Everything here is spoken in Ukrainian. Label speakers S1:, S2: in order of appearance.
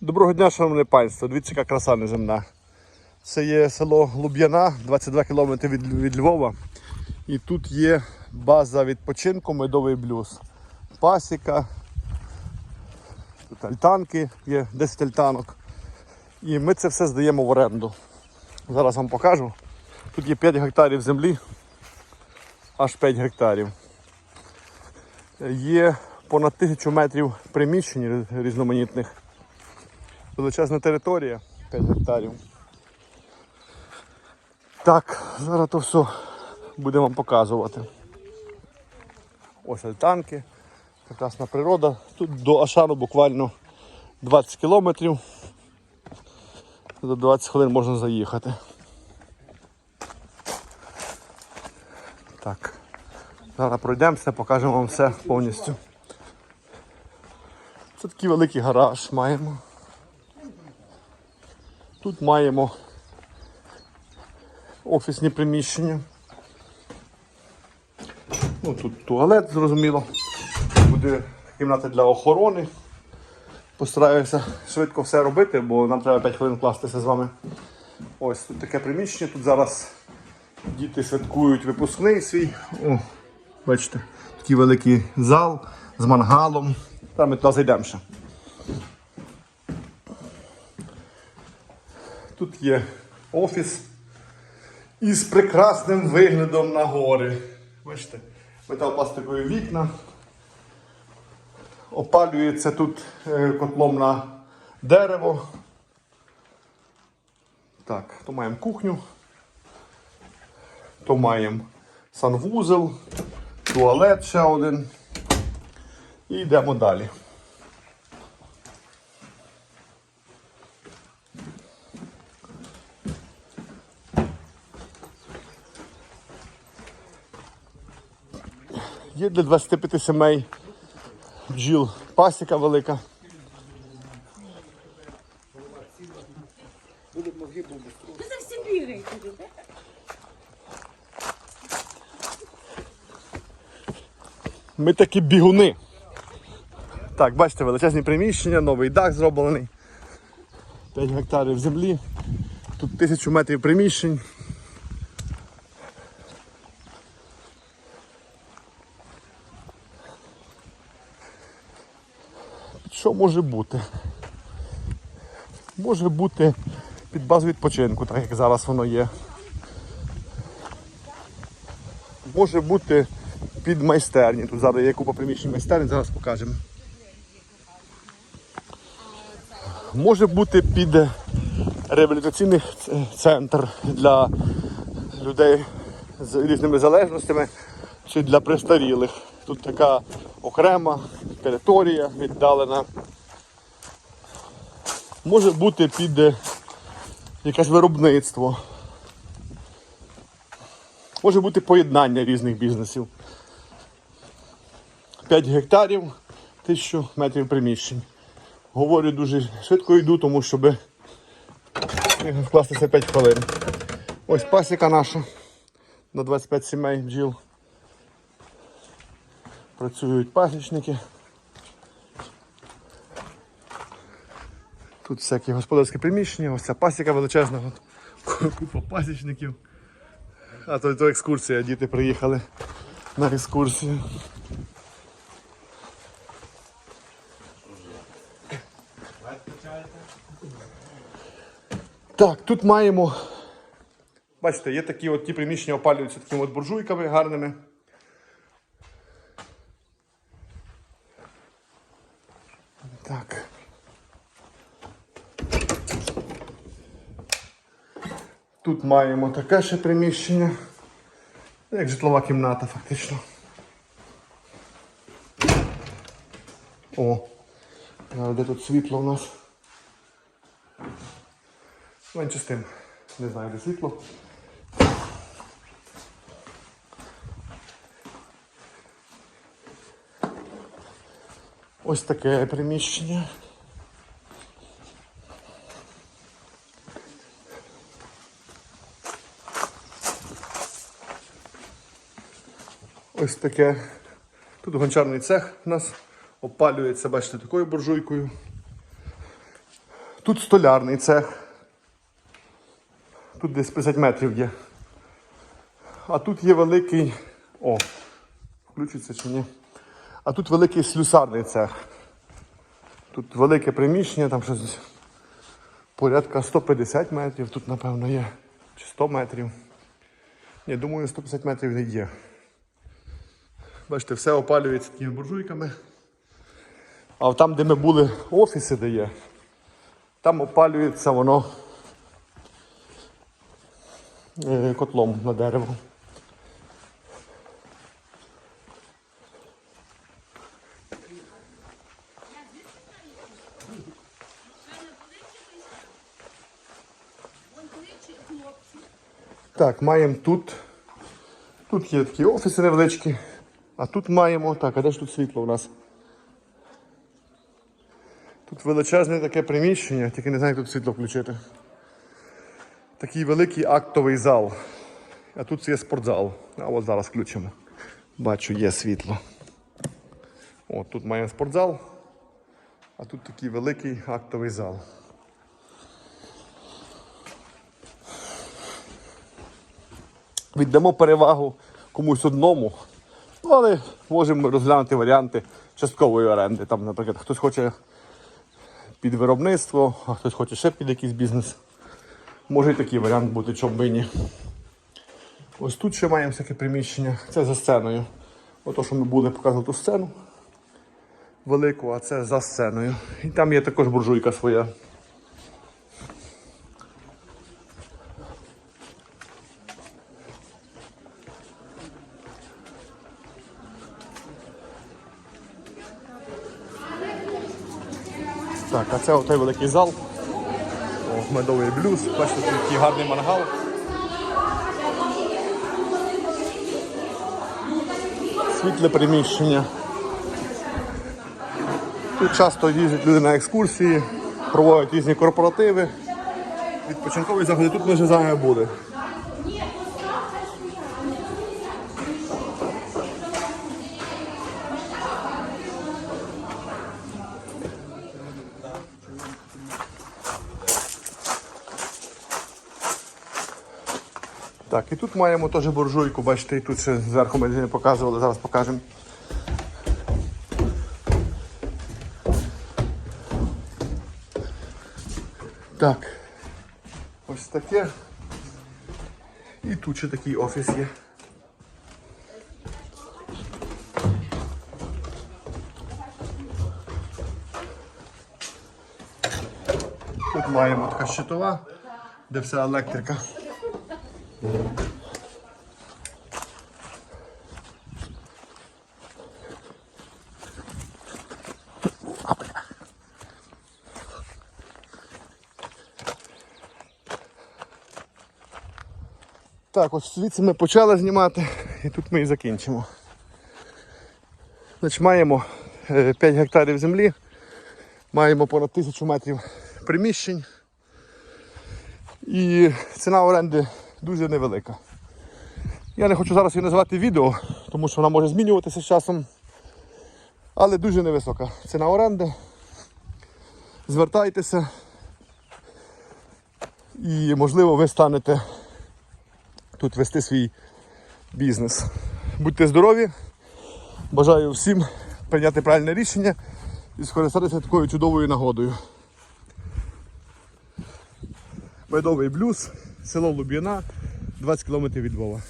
S1: Доброго дня, шановне панство. Дивіться, яка краса неземна. Це є село Луб'яна, 22 км від, від Львова. І тут є база відпочинку Медовий блюз. Пасіка. Тут альтанки, є 10 альтанок. І ми це все здаємо в оренду. Зараз вам покажу. Тут є 5 гектарів землі, аж 5 гектарів. Є понад тисячу метрів приміщень різноманітних. Величезна територія, 5 гектарів. Так, зараз то все будемо вам показувати. Ось альтанки, прекрасна природа. Тут до Ашану буквально 20 кілометрів. За 20 хвилин можна заїхати. Так. Зараз пройдемося, покажемо вам все повністю. Це такий великий гараж маємо. Тут маємо офісні приміщення. Ну, тут туалет, зрозуміло. Буде кімната для охорони. Постараюся швидко все робити, бо нам треба 5 хвилин кластися з вами. Ось тут таке приміщення. Тут зараз діти святкують випускний свій. О, бачите, такий великий зал з мангалом. Там ми туди зайдемо ще. Тут є офіс із прекрасним виглядом на гори. Бачите, металопластикові вікна. Опалюється тут е, котлом на дерево. Так, то маємо кухню, то маємо санвузел, туалет ще один. І йдемо далі. Є для 25 сімей бджіл пасіка велика.
S2: Ви за всім бігаєте.
S1: Ми такі бігуни. Так, бачите, величезні приміщення, новий дах зроблений. 5 гектарів землі. Тут тисячу метрів приміщень. Що може бути? Може бути під базу відпочинку, так як зараз воно є. Може бути під майстерні. Тут зараз є купа приміщень майстерні, зараз покажемо. Може бути під реабілітаційний центр для людей з різними залежностями чи для престарілих. Тут така окрема територія віддалена. Може бути під е, якесь виробництво. Може бути поєднання різних бізнесів. 5 гектарів, 1000 метрів приміщень. Говорю дуже швидко йду, тому щоб вкластися 5 хвилин. Ось пасіка наша на 25 сімей бджіл. Працюють пасічники. Тут всякі господарські приміщення, ось ця пасіка величезна, от купа пасічників. А то, то екскурсія, діти приїхали на екскурсію. Так, тут маємо. Бачите, є такі от ті приміщення опалюються такими от буржуйками гарними. Тут маємо таке ще приміщення. Ну, Як житлова кімната, фактично. О, де тут світло у нас? Менше з тим. Не знаю, де світло. Ось таке приміщення. Ось таке. Тут гончарний цех у нас опалюється, бачите, такою буржуйкою. Тут столярний цех. Тут десь 50 метрів є. А тут є великий. О, включиться чи ні. А тут великий слюсарний цех. Тут велике приміщення, там щось порядка 150 метрів, тут, напевно, є. Чи 100 метрів. Ні, думаю, 150 метрів не є. Бачите, все опалюється такими буржуйками. А там, де ми були, офіси де є, там опалюється воно е, котлом на дерево. Так, маємо тут. Тут є такі офіси невеличкі. А тут маємо. Так, а де ж тут світло у нас? Тут величезне таке приміщення, тільки не знаю, як тут світло включити. Такий великий актовий зал. А тут є спортзал. А от зараз включимо. Бачу, є світло. От тут маємо спортзал, а тут такий великий актовий зал. Віддамо перевагу комусь одному, ну, але можемо розглянути варіанти часткової оренди. Там, наприклад, хтось хоче під виробництво, а хтось хоче ще під якийсь бізнес. Може і такий варіант бути, чому би. Ось тут ще маємо всяке приміщення. Це за сценою. Ото, що ми були показувати ту сцену велику, а це за сценою. І там є також буржуйка своя. Так, а це отой великий зал. О, медовий блюз. Бачите, тут який гарний мангал. Світле приміщення. Тут часто їздять люди на екскурсії, проводять різні корпоративи. Відпочинкові заходи тут ми вже з вами Так, і тут маємо теж буржуйку, бачите, і тут ще зверху ми не показували, зараз покажемо. Так. Ось таке. І тут ще такий офіс є. Тут маємо така щитова, де вся електрика. Так, ось звідси ми почали знімати і тут ми і закінчимо. Значить, маємо е, 5 гектарів землі, маємо понад тисячу метрів приміщень і ціна оренди дуже невелика. Я не хочу зараз її називати відео, тому що вона може змінюватися з часом. Але дуже невисока ціна оренди. Звертайтеся і можливо ви станете тут вести свій бізнес. Будьте здорові! Бажаю всім прийняти правильне рішення і скористатися такою чудовою нагодою. Медовий блюз, село Луб'яна, 20 км від Львова.